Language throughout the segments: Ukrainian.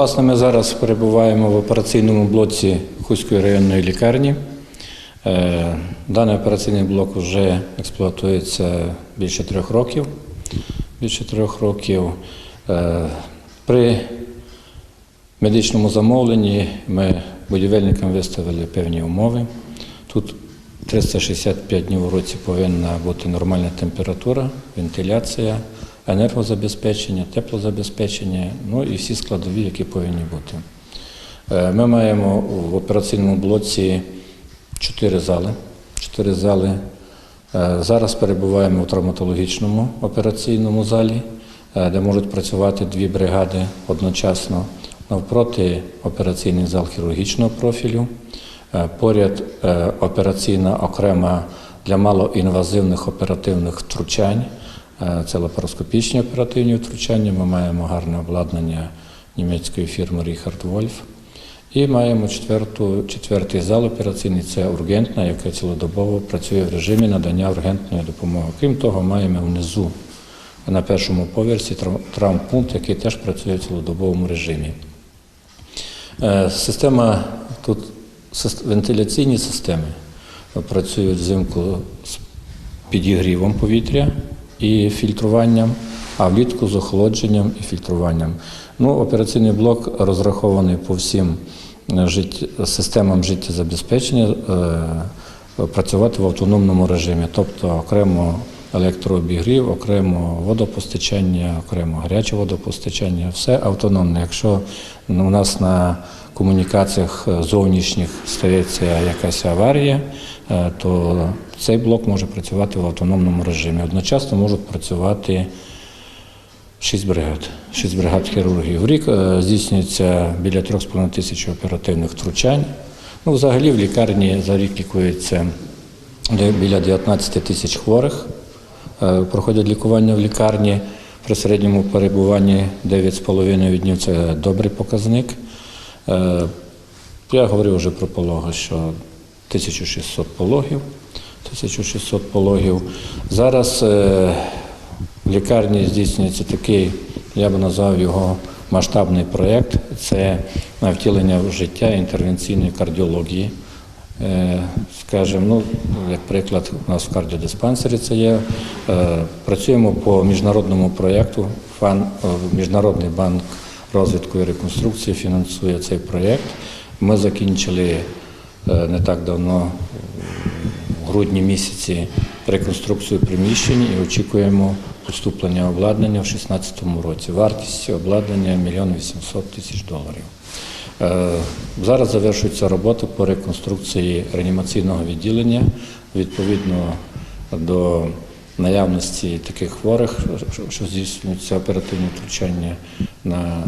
Власне, ми зараз перебуваємо в операційному блоці Хуської районної лікарні. Е, Даний операційний блок вже експлуатується більше трьох років. Більше трьох років. Е, При медичному замовленні ми будівельникам виставили певні умови. Тут 365 днів у році повинна бути нормальна температура, вентиляція, енергозабезпечення, теплозабезпечення, ну і всі складові, які повинні бути. Е, Ми маємо в операційному блоці чотири зали. Чотири зали. Е, Зараз перебуваємо у травматологічному операційному залі, е, де можуть працювати дві бригади одночасно. Навпроти операційний зал хірургічного профілю. Поряд операційна окрема для малоінвазивних оперативних втручань. Це лапароскопічні оперативні втручання. Ми маємо гарне обладнання німецької фірми Ріхард Вольф. І маємо четверту, четвертий зал операційний це ургентна, яка цілодобово працює в режимі надання ургентної допомоги. Крім того, маємо внизу на першому поверсі травмпункт, який теж працює в цілодобовому режимі. Е, Система тут вентиляційні системи працюють взимку з підігрівом повітря і фільтруванням, а влітку з охолодженням і фільтруванням. Ну, операційний блок розрахований по всім е, системам життєзабезпечення е, працювати в автономному режимі, тобто окремо електрообігрів, окремо водопостачання, окремо гаряче водопостачання, все автономне. Якщо у нас на комунікаціях е, зовнішніх стається якась аварія, е, то цей блок може працювати в автономному режимі. Одночасно можуть працювати Шість бригад. Шість бригад хірургів. В рік е, здійснюється біля 3,5 тисяч оперативних втручань. Ну, взагалі в лікарні за рік лікується біля 19 тисяч хворих. Проходять лікування в лікарні при середньому перебуванні 9,5 днів це добрий показник. Е, Я говорив вже про пологи, що 1600 пологів. 1600 пологів. Зараз е, в лікарні здійснюється такий, я би назвав його масштабний проєкт. Це втілення в життя інтервенційної кардіології. Е, Скажімо, ну, як приклад, у нас в кардіодиспансері це є. Працюємо по міжнародному проєкту. Міжнародний банк розвитку і реконструкції фінансує цей проєкт. Ми закінчили е, не так давно, в грудні місяці, реконструкцію приміщень і очікуємо поступлення обладнання в 2016 році. Вартість обладнання 1 мільйон 800 тисяч доларів. Е, Зараз завершується робота по реконструкції реанімаційного відділення відповідно до наявності таких хворих, що- здійснюються оперативні втручання на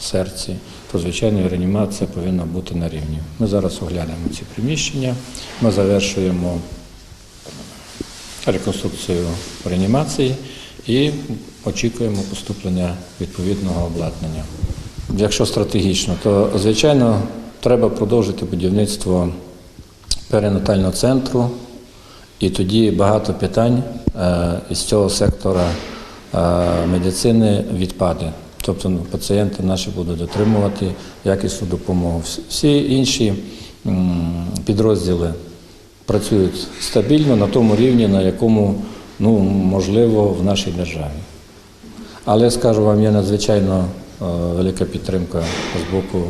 серці, то звичайно реанімація повинна бути на рівні. Ми зараз оглянемо ці приміщення, ми завершуємо реконструкцію реанімації і очікуємо поступлення відповідного обладнання. Якщо стратегічно, то звичайно треба продовжити будівництво перинатального центру, і тоді багато питань із цього сектора е, медицини відпаде. Тобто ну, пацієнти наші будуть отримувати якісну допомогу. Всі- інші підрозділи працюють стабільно на тому рівні, на якому ну, можливо в нашій державі. Але скажу вам, є надзвичайно е, велика підтримка з боку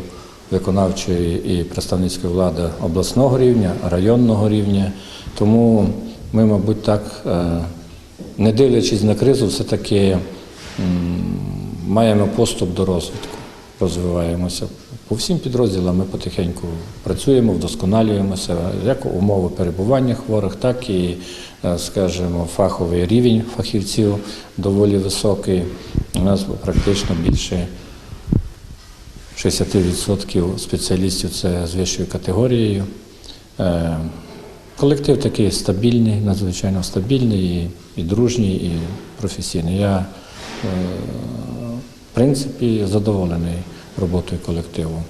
виконавчої і представницької влади обласного рівня, районного рівня. Тому ми, мабуть, так, е, не дивлячись на кризу, все-таки маємо поступ до розвитку, розвиваємося. По всім підрозділам ми потихеньку працюємо, вдосконалюємося, як умови перебування хворих, так і, е, скажімо, фаховий рівень фахівців доволі високий. У нас практично більше 60% спеціалістів це з вищою категорією. Колектив такий стабільний, надзвичайно стабільний, і, і дружній, і професійний. Я, е, в принципі, задоволений роботою колективу.